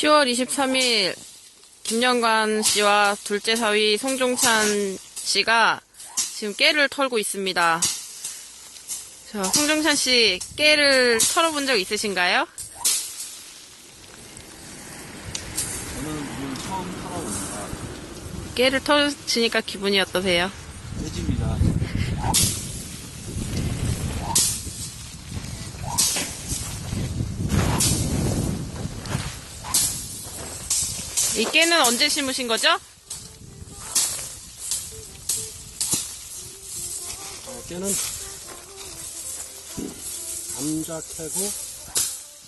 10월 23일 김영관 씨와 둘째 사위 송종찬 씨가 지금 깨를 털고 있습니다. 자, 송종찬 씨 깨를 털어본 적 있으신가요? 저는 오늘 처음 살아봅니다. 깨를 털으시니까 기분이 어떠세요? 해집니다. 이 깨는 언제 심으신 거죠? 어, 깨는 감자 캐고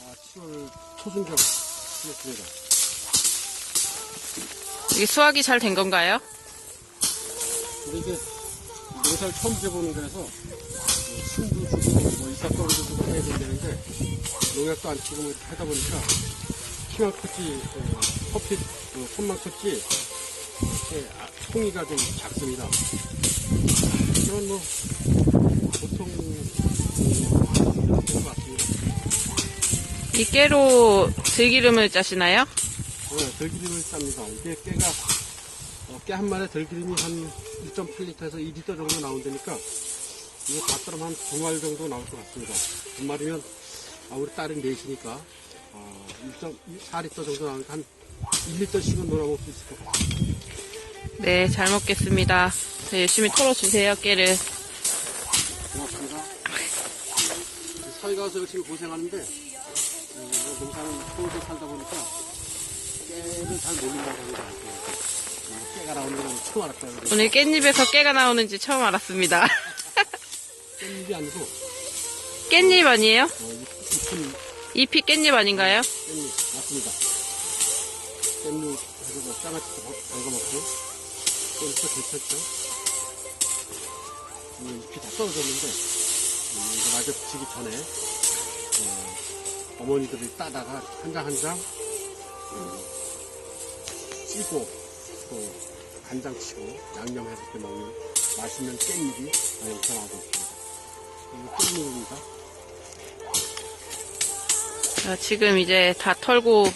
아, 7월 초순경 심었습니다. 이게 수확이 잘 된 건가요? 근데 이게 농사를 처음 해보는 거라서 뭐 숨도 주고 뭐 이삭거리도 주고 해야 된다는데 농약도 안 치고 뭐 하다 보니까 키만 컸지 어, 커피 어, 손만 컸지 이렇게 아, 송이가 좀 작습니다. 이건 뭐 보통 음, 것 같습니다. 이 깨로 들기름을 짜시나요? 네, 들기름을 쌉니다. 이게 깨가 어, 깨한 마리에 들기름이 한 1.8리터에서 2리터 정도 나온다니까 이거 다 따르면 한두 마리 정도 나올 것 같습니다. 두 마리면 아, 우리 딸은 넷이니까 어, 1.4리터 정도 나오니까 한 1리터씩은 놀아먹을 수 있을 것 같아요. 네, 잘 먹겠습니다. 자, 열심히 털어주세요, 깨를. 고맙습니다. 서희 가서 열심히 고생하는데 어, 농사는 서울에 살다 보니까 깨를 잘 모른다고 합니다. 어, 깨가 나오는 건 처음 알았어요. 오늘 깻잎에서 깨가 나오는지 처음 알았습니다. 깻잎이 아니고 깻잎 아니에요? 어, 잎이 깻잎 아닌가요? 깻잎 맞습니다. 깻잎 해서 뭐 장아찌 담가 먹고 깻잎도 데쳤죠. 음, 잎이 다 떨어졌는데 음, 이거 마저 지기 전에 어, 어머니들이 따다가 한 장 한장 찌고 또 간장 치고 양념해서 먹는 맛있는 깻잎이 나타나고 있습니다. 이거 깻잎입니다. 자, 지금 이제 다 털고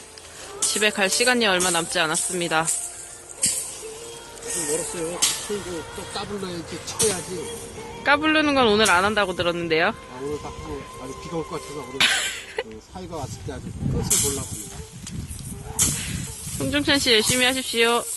집에 갈 시간이 얼마 남지 않았습니다. 좀 멀었어요. 그리고 또 따블러야지 쳐야지. 까부르는 건 오늘 안 한다고 들었는데요. 아, 오늘 밖으로 아주 비가 올 것 같아서 오늘 그 사이가 왔을 때 아주 끝을 합니다. 송종찬 씨 열심히 하십시오. 네.